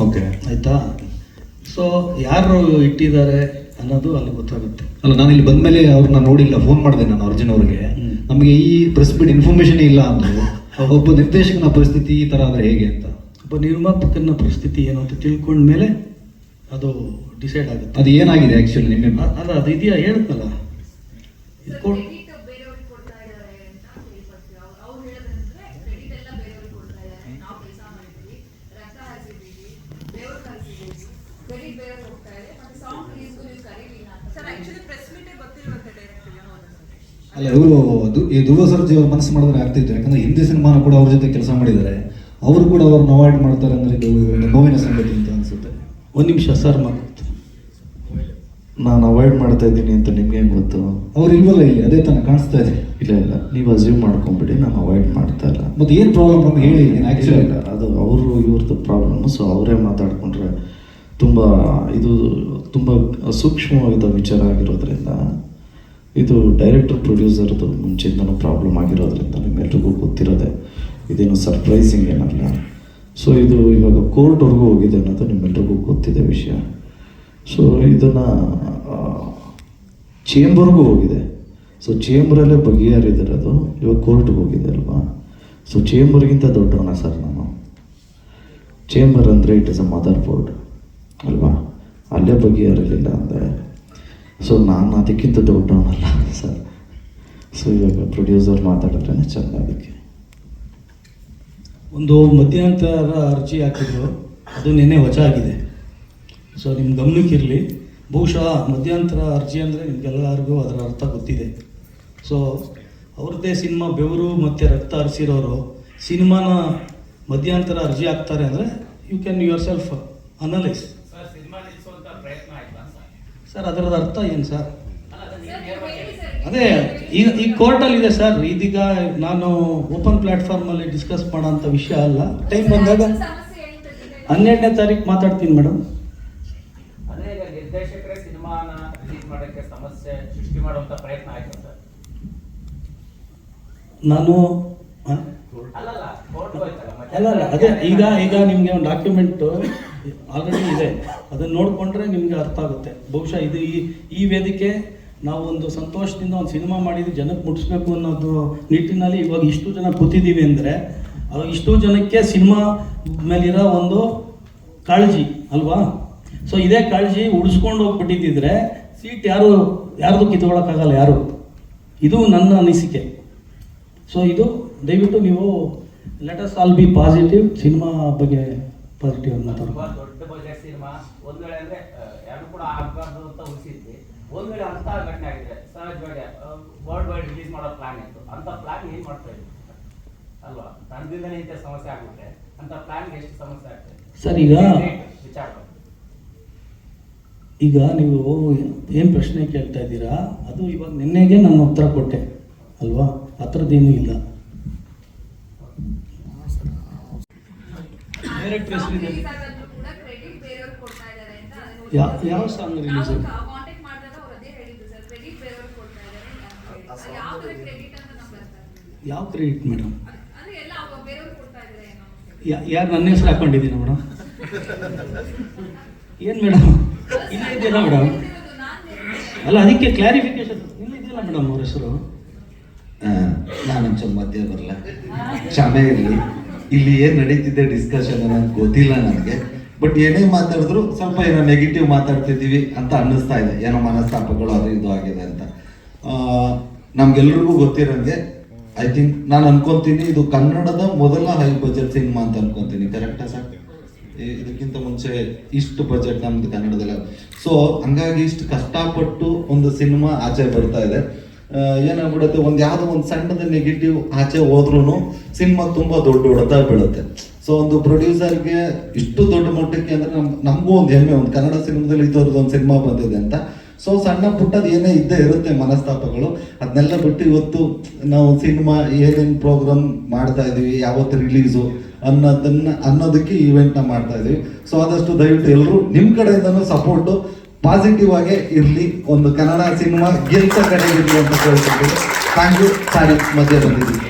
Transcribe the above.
Okay ಆಯಿತಾ? So ಯಾರು ಇಟ್ಟಿದ್ದಾರೆ ಅನ್ನೋದು ಅಲ್ಲಿ ಗೊತ್ತಾಗುತ್ತೆ. ಅಲ್ಲ ನಾನು ಇಲ್ಲಿ ಬಂದ್ಮೇಲೆ ಅವ್ರನ್ನ ನೋಡಿಲ್ಲ ಫೋನ್ ಮಾಡಿದೆ ನಾನು ಅರ್ಜುನ್ ಅವ್ರಿಗೆ. ನಮಗೆ ಈ ಪ್ರೆಸ್ ಮೀಟ್ ಇನ್ಫಾರ್ಮೇಶನ್ ಇಲ್ಲ ಅಂದರು. ಒಬ್ಬ ನಿರ್ದೇಶಕನ ಪರಿಸ್ಥಿತಿ ಈ ಥರ ಆದ್ರೆ ಹೇಗೆ ಅಂತ. ಒಬ್ಬ ನಿರ್ಮಾಪಕನ ಪರಿಸ್ಥಿತಿ ಏನು ಅಂತ ತಿಳ್ಕೊಂಡ್ಮೇಲೆ ಅದು ಡಿಸೈಡ್ ಆಗುತ್ತೆ. ಅದು ಏನಾಗಿದೆ ಆ್ಯಕ್ಚುಲಿ ನಿಮ್ಮ ಅಲ್ಲ ಅದು ಇದೆಯಾ? ಹೇಳಿದ್ನಲ್ಲ ಇದು ಕೊಡ್- ಕ್ರೆಡಿಟ್ ಬೇರೆಯವ್ರಿಗೆ ಕೊಡ್ತಾ ಇದ್ದಾರೆ ಅಂತ ಕೇಳ್ಪಡ್ತೀವಿ ಅವ್ರು ಅವ್ರು ಹೇಳೋದಂದ್ರೆ ಕ್ರೆಡಿಟ್ ಎಲ್ಲ ಬೇರೆಯವ್ರಿಗೆ ಕೊಡ್ತಾ ಇದ್ದಾರೆ ನಾವು ಕೆಲಸ ಮಾಡಿದ್ವಿ ರಕ್ತ ಹರಿಸಿದ್ದೀವಿ ಬೆವರು ಹರಿಸಿದ್ದೀವಿ ಕ್ರೆಡಿಟ್ ಬೇರೆಯವ್ರಿಗೆ ಹೋಗ್ತಾ ಇದೆ ಮತ್ತೆ ಸಾಂಗ್ ರಿಲೀಸ್ಗೂ ನೀವು ಕರೀಲಿಲ್ಲ ಅಂತ ಸರ್ ಆಕ್ಚುಲಿ ಪ್ರೆಸ್ ಮೀಟೇ ಗೊತ್ತಿರುವಂತೆ ಡೈರೆಕ್ಟರ್ ಅಲ್ಲ ಇವರು ಈ ಧ್ರುವ ಸರ್ಜಿ ಅವ್ರ ಮನಸ್ಸು ಮಾಡಿದ್ರೆ ಆಗ್ತಿತ್ತು. ಯಾಕಂದ್ರೆ ಹಿಂದಿ ಸಿನಿಮಾನ ಕೂಡ ಅವ್ರ ಜೊತೆ ಕೆಲಸ ಮಾಡಿದ್ದಾರೆ. ಅವರು ಕೂಡ ಅವ್ರನ್ನ ಅವಾಯ್ಡ್ ಮಾಡ್ತಾರೆ ಅಂದ್ರೆ ಇದು ನೋವಿನ ಸಂಗತಿ ಅಂತ ಅನ್ಸುತ್ತೆ. ಒಂದು ನಿಮಿಷ ಸರ್ ಮಾತು ನಾನು ಅವಾಯ್ಡ್ ಮಾಡ್ತಾ ಇದ್ದೀನಿ ಅಂತ ನಿಮ್ಗೆ ಹೆಂಗ್ ಗೊತ್ತು? ಅವ್ರು ಇಲ್ವಲ್ಲ ಇಲ್ಲಿ? ಅದೇ ತಾನೇ ಕಾಣಿಸ್ತಾ ಇದೆ. ಇಲ್ಲ ಇಲ್ಲ. ನೀವು ಅಸ್ಯೂಮ್ ಮಾಡ್ಕೊಂಬಿಡಿ. ನಾನು ಅವಾಯ್ಡ್ ಮಾಡ್ತಾ ಇಲ್ಲ. ಮತ್ತೆ ಏನು ಪ್ರಾಬ್ಲಮ್ ಅಂತ ಹೇಳಿ ಆ್ಯಕ್ಚುಲಿ ಆಕ್ಚುಲಿ ಇಲ್ಲ ಅದು ಅವರು ಇವ್ರದ್ದು ಪ್ರಾಬ್ಲಮ್ ಸೊ ಅವರೇ ಮಾತಾಡ್ಕೊಂಡ್ರೆ ತುಂಬ ಇದು ತುಂಬ ಸೂಕ್ಷ್ಮವಾದ ವಿಚಾರ ಆಗಿರೋದ್ರಿಂದ ಇದು ಡೈರೆಕ್ಟರ್ ಪ್ರೊಡ್ಯೂಸರ್ದು ಮುಂಚೆಯಿಂದನೂ ಪ್ರಾಬ್ಲಮ್ ಆಗಿರೋದ್ರಿಂದ ನಿಮ್ಮೆಲ್ರಿಗೂ ಗೊತ್ತಿರೋದೆ ಇದೇನು ಸರ್ಪ್ರೈಸಿಂಗ್ ಏನಲ್ಲ. ಸೊ ಇದು ಇವಾಗ ಕೋರ್ಟ್ವರೆಗೂ ಹೋಗಿದೆ ಅನ್ನೋದು ನಿಮ್ಮೆಲ್ರಿಗೂ ಗೊತ್ತಿದೆ ವಿಷಯ. ಸೊ ಇದನ್ನು ಚೇಂಬರ್ಗೂ ಹೋಗಿದೆ. ಸೊ ಚೇಂಬರಲ್ಲೇ ಬಗೆಹರಿದಿರೋದು ಇವಾಗ ಕೋರ್ಟ್ಗೆ ಹೋಗಿದೆ ಅಲ್ವಾ? ಸೊ ಚೇಂಬರ್ಗಿಂತ ದೊಡ್ಡವನ ಸರ್ ನಾನು? ಚೇಂಬರ್ ಅಂದರೆ it is a mother board ಅಲ್ವಾ? ಅಲ್ಲೇ ಬಗೆಹರಿಲಿಲ್ಲ ಅಂದರೆ ಸೊ ನಾನು ಅದಕ್ಕಿಂತ ದೊಡ್ಡವನಲ್ಲ ಸರ್ ಸೊ ಇವಾಗ ಪ್ರೊಡ್ಯೂಸರ್ ಮಾತಾಡಿದ್ರೆ ಚೆಂದ ಅದಕ್ಕೆ. ಒಂದು ಮಧ್ಯಂತರ ಅರ್ಜಿ ಹಾಕಿದ್ರು ಅದು ನಿನ್ನೆ ವಜಾ ಆಗಿದೆ. ಸೊ ನಿಮ್ಮ ಗಮನಕ್ಕಿರಲಿ ಬಹುಶಃ ಮಧ್ಯಂತರ ಅರ್ಜಿ ಅಂದರೆ ನಿಮ್ಗೆಲ್ಲರಿಗೂ ಅದರ ಅರ್ಥ ಗೊತ್ತಿದೆ. ಸೊ ಅವ್ರದ್ದೇ ಸಿನಿಮಾ ಬೆವರು ಮತ್ತು ರಕ್ತ ಹರಿಸಿರೋರು ಸಿನಿಮಾನ ಮಧ್ಯಂತರ ಅರ್ಜಿ ಹಾಕ್ತಾರೆ ಅಂದರೆ you can yourself analyse sir cinema ನಿಲ್ಲಿಸುವಂತ ಪ್ರಯತ್ನ ಆಯ್ತಾ ಸರ್ ಅದರದ ಅರ್ಥ ಏನು ಸರ್. ಅದೇ ಈಗ ಈ ಕೋರ್ಟಲ್ಲಿ ಇದೆ ಸರ್ ಇದೀಗ ನಾನು ಓಪನ್ ಪ್ಲ್ಯಾಟ್ಫಾರ್ಮಲ್ಲಿ ಡಿಸ್ಕಸ್ ಮಾಡೋಂಥ ವಿಷಯ ಅಲ್ಲ. ಟೈಮ್ ಬಂದಾಗ ಹನ್ನೆರಡನೇ ತಾರೀಕು ಮಾತಾಡ್ತೀನಿ ಮೇಡಮ್. ಅದೇ ಈಗ ನಿರ್ದೇಶಕರೇ ಸಿನಿಮಾನ ರಿಲೀಸ್ ಮಾಡೋಕ್ಕೆ ಸಮಸ್ಯೆ ಸೃಷ್ಟಿ ಮಾಡುವಂತ ಪ್ರಯತ್ನ ಆಯ್ತಾ ಸರ್? ನಾನು ಅಲ್ಲ ಅಲ್ಲ, ಅದೇ, ಈಗ ಈಗ ನಿಮಗೆ ಒಂದು ಡಾಕ್ಯುಮೆಂಟು ಆಲ್ರೆಡಿ ಇದೆ. ಅದನ್ನು ನೋಡಿಕೊಂಡ್ರೆ ನಿಮಗೆ ಅರ್ಥ ಆಗುತ್ತೆ. ಬಹುಶಃ ಇದು ಈ ಈ ವೇದಿಕೆ ನಾವು ಒಂದು ಸಂತೋಷದಿಂದ ಒಂದು ಸಿನಿಮಾ ಮಾಡಿದ್ದು ಜನಕ್ಕೆ ಮುಟ್ಟಿಸ್ಬೇಕು ಅನ್ನೋದು ನಿಟ್ಟಿನಲ್ಲಿ ಇವಾಗ ಇಷ್ಟು ಜನ ಕೂತಿದ್ದೀವಿ ಅಂದರೆ ಇಷ್ಟು ಜನಕ್ಕೆ ಸಿನಿಮಾ ಮೇಲಿರೋ ಒಂದು ಕಾಳಜಿ, ಅಲ್ವಾ? ಸೊ ಇದೇ ಕಾಳಜಿ ಉಳಿಸ್ಕೊಂಡು ಹೋಗ್ಬಿಟ್ಟಿದ್ದಿದ್ರೆ ಸೀಟ್ ಯಾರು, ಯಾರ್ದು ಕಿತ್ಕೊಳ್ಳೋಕ್ಕಾಗಲ್ಲ ಯಾರು? ಇದು ನನ್ನ ಅನಿಸಿಕೆ. ಸೊ ಇದು ದಯವಿಟ್ಟು ನೀವು let us all be positive cinema ಬಗ್ಗೆ ಪಾಸಿಟಿವ್ ಮಾತಾಡೋದು ದೊಡ್ಡ ಬಜೆಟ್ ಸಿನಿಮಾ ಒಂದು ವೇಳೆ ಅಂದ್ರೆ ಎರಡು ಕೂಡ ಆಗಬಾರ್ದು ಅಂತ ಉಳಿಸಿದ್ವಿ. ಒಂದು ವೇಳೆ ಅಂತ ಘಟನೆ ಆಗಿದೆ. ಸಹಜವಾಗಿ ವರ್ಲ್ಡ್ ವೈಡ್ ರಿಲೀಸ್ ಮಾಡೋ ಪ್ಲಾನ್ ಇತ್ತು. ಅಂತ ಪ್ಲಾನ್ ಏನು ಮಾಡ್ತಾ ಇದ್ವಿ? ಅಲ್ವಾ? ತಂಡದಿಂದನೇ ಇಂಥ ಸಮಸ್ಯೆ ಆಗುತ್ತೆ ಅಂತ ಪ್ಲಾನ್ ಎಷ್ಟು ಸಮಸ್ಯೆ ಆಗ್ತದೆ? ಸರ್ ಈಗ ವಿಚಾರ ಈಗ ನೀವು ಏನು ಪ್ರಶ್ನೆ ಕೇಳ್ತಾ ಇದ್ದೀರಾ? ಅದು ಇವಾಗ ನಿನ್ನೆಗೆ ನಾನು ಉತ್ತರ ಕೊಟ್ಟೆ. ಅಲ್ವಾ? ಆ ಥರದ್ದೇನೂ ಇಲ್ಲ Direct ಹೆಸರಿದೆ. Song release ಆದಾಗ್ಲೂ ಕೂಡ credit ಬೇರೆಯವ್ರಿಗೆ ಕೊಡ್ತಾ ಇದ್ದಾರೆ ಅಂತ ಅದನ್ನ ಯಾ- ಯಾವ song release? ನಾವು ಕಾಂಟ್ಯಾಕ್ಟ್ ಮಾಡಿದಾಗ ಅವ್ರು ಅದೇ ಹೇಳಿದ್ರು ಸರ್ ಕ್ರೆಡಿಟ್ ಬೇರೆಯವ್ರಿಗೆ ಕೊಡ್ತಾ ಇದ್ದಾರೆ ಅಂತ ಹೇಳಿ. ಅದು ಯಾವ ಸಾಂಗ್ ಆಗ್ತಿಲ್ಲ. ಯಾವ ಕ್ರೆಡಿಟ್ ಮೇಡಮ್ ಅದ್- ಅಂದ್ರೆ ಎಲ್ಲ ಅವ್ರು ಬೇರೆಯವ್ರಿಗೆ ಕೊಡ್ತಾ ಇದ್ದಾರೆ ಏನೋ ಅಂತ ಯಾರು ನನ್ನ ಹೆಸರು ಹಾಕೊಂಡಿದ್ದೀನಿ ಮೇಡಮ್ ಏನು ಮೇಡಮ್ ಇಲ್ಲೇ ಇದೆಯಲ್ಲ ಮೇಡಮ್. ಅಲ್ಲ ಅದಕ್ಕೆ ಕ್ಲಾರಿಫಿಕೇಶನ್ ಇಲ್ಲ ಇದೆಯಲ್ಲ ಮೇಡಮ್ ಅವ್ರ ಹೆಸರು? ನಾನು ಒಂಚೂರು ಮಧ್ಯ ಬರಲ್ಲ ಕ್ಷಮೆ ಇರಲಿ. ಇಲ್ಲಿ ಏನು ನಡೀತಿದೆ ಡಿಸ್ಕಷನ್ ಅನ್ನೋದು ಗೊತ್ತಿಲ್ಲ ನನಗೆ. ಬಟ್ ಏನೇ ಮಾತಾಡಿದ್ರು ಸ್ವಲ್ಪ ಏನೋ ನೆಗೆಟಿವ್ ಮಾತಾಡ್ತಿದ್ದೀವಿ ಅಂತ ಅನ್ನಿಸ್ತಾ ಇದೆ. ಏನೋ ಮನಸ್ತಾಪಗಳು ಅದು ಇದು ಆಗಿದೆ ಅಂತ. ನಮ್ಗೆಲ್ರಿಗೂ ಗೊತ್ತಿರೋಂಗೆ ಐ ಥಿಂಕ್ ನಾನು ಅನ್ಕೊಂತೀನಿ ಇದು ಕನ್ನಡದ ಮೊದಲ ಹೈ ಬಜೆಟ್ ಸಿನಿಮಾ ಅಂತ ಅನ್ಕೊಂತೀನಿ. ಕರೆಕ್ಟಾ ಸರ್? ಇದಕ್ಕಿಂತ ಮುಂಚೆ ಇಷ್ಟು ಬಜೆಟ್ ನಮ್ದು ಕನ್ನಡದಲ್ಲ. ಸೊ ಹಂಗಾಗಿ ಇಷ್ಟು ಕಷ್ಟಪಟ್ಟು ಒಂದು ಸಿನಿಮಾ ಆಚೆ ಬರ್ತಾ ಇದೆ. ಏನಾಗ್ಬಿಡುತ್ತೆ? ಒಂದು ಯಾವುದೋ ಒಂದು ಸಣ್ಣದ ನೆಗೆಟಿವ್ ಆಚೆ ಹೋದ್ರೂ ಸಿನಿಮಾ ತುಂಬಾ ದೊಡ್ಡ ಹೊಡೆತ ಬೀಳುತ್ತೆ. ಸೊ ಒಂದು ಪ್ರೊಡ್ಯೂಸರ್ಗೆ ಇಷ್ಟು ದೊಡ್ಡ ಮಟ್ಟಕ್ಕೆ ಅಂದ್ರೆ ನಮ್, ನಮಗೂ ಒಂದು ಹೆಮ್ಮೆ. ಒಂದು ಕನ್ನಡ ಸಿನಿಮಾದಲ್ಲಿ ಇದ್ದವ್ರದ್ದು ಒಂದು ಸಿನಿಮಾ ಬಂದಿದೆ ಅಂತ. ಸೊ ಸಣ್ಣ ಪುಟ್ಟದ ಏನೇ ಇದ್ದೇ ಇರುತ್ತೆ ಮನಸ್ತಾಪಗಳು. ಅದನ್ನೆಲ್ಲ ಬಿಟ್ಟು ಇವತ್ತು ನಾವು ಸಿನಿಮಾ ಏನೇನು ಪ್ರೋಗ್ರಾಮ್ ಮಾಡ್ತಾ ಇದೀವಿ, ಯಾವತ್ತು ರಿಲೀಸು ಅನ್ನೋದನ್ನ, ಅನ್ನೋದಕ್ಕೆ ಈವೆಂಟ್ನ ಮಾಡ್ತಾ ಇದೀವಿ. ಸೊ ಆದಷ್ಟು ದಯವಿಟ್ಟು ಎಲ್ಲರೂ ನಿಮ್ಮ ಕಡೆಯಿಂದನೂ ಸಪೋರ್ಟು ಪಾಸಿಟಿವ್ ಆಗೇ ಇರಲಿ, ಒಂದು ಕನ್ನಡ ಸಿನಿಮಾ ಗೆಲ್ಸ ಕಡೆ ಇರಲಿ ಅಂತ ಕೇಳ್ತಿದ್ದೀನಿ. ಥ್ಯಾಂಕ್ ಯು ಸಾರಿ ಮಧ್ಯೆ ಬಂದಿದ್ದೀನಿ